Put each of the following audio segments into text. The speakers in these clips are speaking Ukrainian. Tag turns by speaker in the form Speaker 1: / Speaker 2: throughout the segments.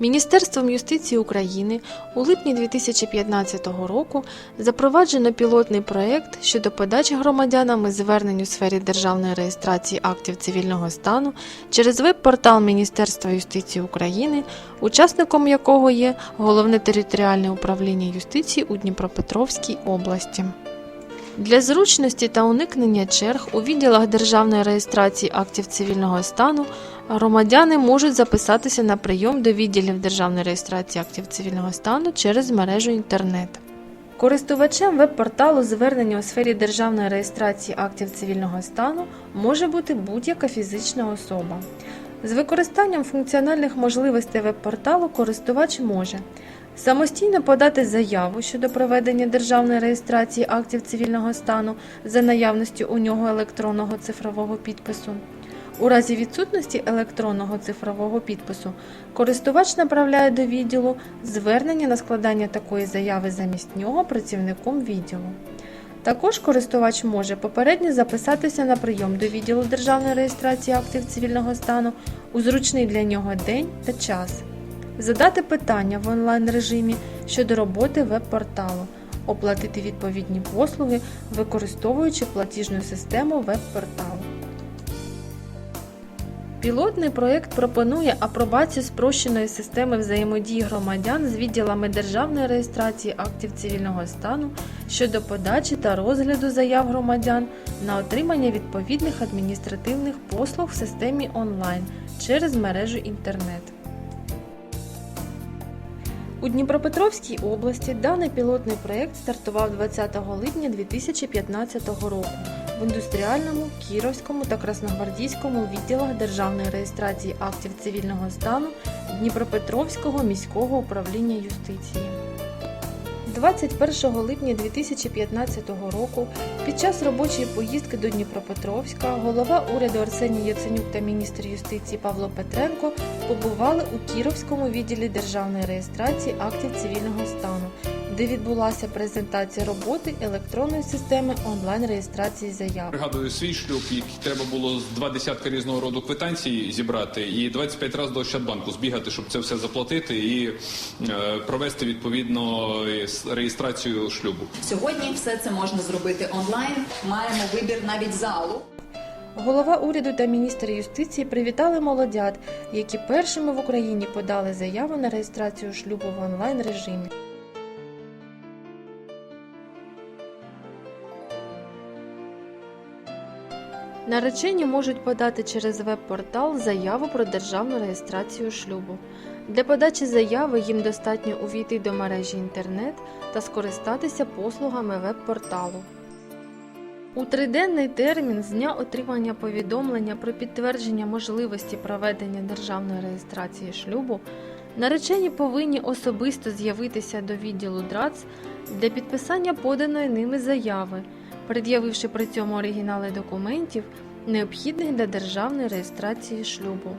Speaker 1: Міністерством юстиції України у липні 2015 року запроваджено пілотний проєкт щодо подачі громадянами звернень у сфері державної реєстрації актів цивільного стану через веб-портал Міністерства юстиції України, учасником якого є Головне територіальне управління юстиції у Дніпропетровській області. Для зручності та уникнення черг у відділах державної реєстрації актів цивільного стану громадяни можуть записатися на прийом до відділів державної реєстрації актів цивільного стану через мережу інтернет. Користувачем веб-порталу звернення у сфері державної реєстрації актів цивільного стану може бути будь-яка фізична особа. З використанням функціональних можливостей веб-порталу користувач може самостійно подати заяву щодо проведення державної реєстрації актів цивільного стану за наявності у нього електронного цифрового підпису. У разі відсутності електронного цифрового підпису користувач направляє до відділу звернення на складання такої заяви замість нього працівником відділу. Також користувач може попередньо записатися на прийом до відділу державної реєстрації актів цивільного стану у зручний для нього день та час, задати питання в онлайн режимі щодо роботи веб-порталу, оплатити відповідні послуги, використовуючи платіжну систему веб-порталу. Пілотний проєкт пропонує апробацію спрощеної системи взаємодії громадян з відділами державної реєстрації актів цивільного стану щодо подачі та розгляду заяв громадян на отримання відповідних адміністративних послуг в системі онлайн через мережу інтернет. У Дніпропетровській області даний пілотний проєкт стартував 20 липня 2015 року в індустріальному, Кіровському та Красногвардійському відділах державної реєстрації актів цивільного стану Дніпропетровського міського управління юстиції. 21 липня 2015 року під час робочої поїздки до Дніпропетровська голова уряду Арсеній Яценюк та міністр юстиції Павло Петренко побували у Кіровському відділі державної реєстрації актів цивільного стану, де відбулася презентація роботи електронної системи онлайн-реєстрації заяв.
Speaker 2: Пригадую свій шлюб, який треба було з два десятка різного роду квитанцій зібрати, і 25 разів до Ощадбанку збігати, щоб це все заплатити і е, провести відповідно е, реєстрацію шлюбу.
Speaker 3: Сьогодні все це можна зробити онлайн. Маємо вибір навіть залу.
Speaker 1: Голова уряду та міністр юстиції привітали молодят, які першими в Україні подали заяву на реєстрацію шлюбу в онлайн режимі. Наречені можуть подати через веб-портал заяву про державну реєстрацію шлюбу. Для подачі заяви їм достатньо увійти до мережі інтернет та скористатися послугами веб-порталу. У триденний термін з дня отримання повідомлення про підтвердження можливості проведення державної реєстрації шлюбу наречені повинні особисто з'явитися до відділу ДРАЦ для підписання поданої ними заяви, пред'явивши при цьому оригінали документів, необхідних для державної реєстрації шлюбу.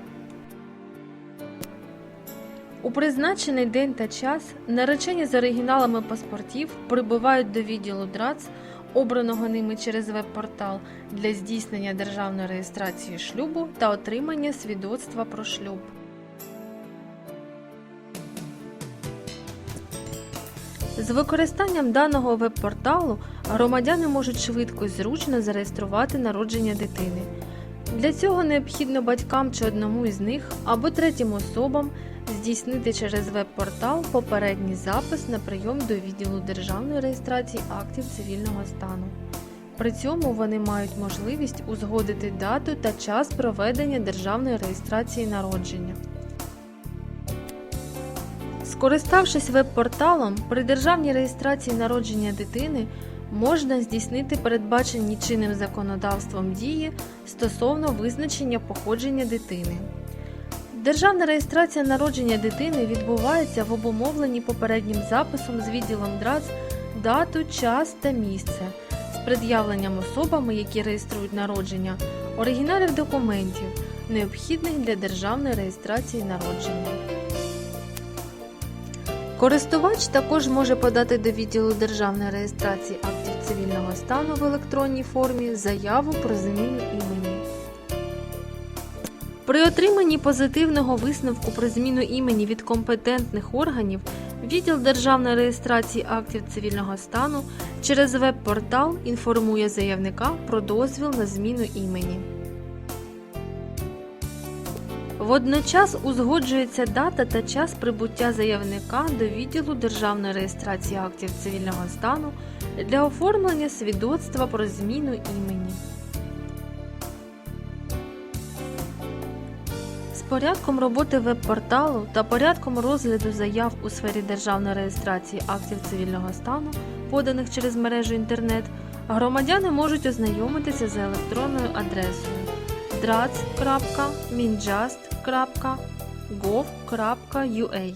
Speaker 1: У призначений день та час наречені з оригіналами паспортів прибувають до відділу ДРАЦ, обраного ними через веб-портал, для здійснення державної реєстрації шлюбу та отримання свідоцтва про шлюб. З використанням даного веб-порталу громадяни можуть швидко і зручно зареєструвати народження дитини. Для цього необхідно батькам чи одному із них або третім особам здійснити через веб-портал попередній запис на прийом до відділу державної реєстрації актів цивільного стану. При цьому вони мають можливість узгодити дату та час проведення державної реєстрації народження. Скориставшись веб-порталом, при державній реєстрації народження дитини можна здійснити передбачені чинним законодавством дії стосовно визначення походження дитини. Державна реєстрація народження дитини відбувається в обумовленні попереднім записом з відділом ДРАЦ дату, час та місце з пред'явленням особами, які реєструють народження, оригіналів документів, необхідних для державної реєстрації народження. Користувач також може подати до відділу державної реєстрації актів цивільного стану в електронній формі заяву про зміну імені. При отриманні позитивного висновку про зміну імені від компетентних органів відділ державної реєстрації актів цивільного стану через веб-портал інформує заявника про дозвіл на зміну імені. Водночас узгоджується дата та час прибуття заявника до відділу державної реєстрації актів цивільного стану для оформлення свідоцтва про зміну імені. З порядком роботи веб-порталу та порядком розгляду заяв у сфері державної реєстрації актів цивільного стану, поданих через мережу інтернет, громадяни можуть ознайомитися за електронною адресою क्रॉप का ग्रॉफ का यूएई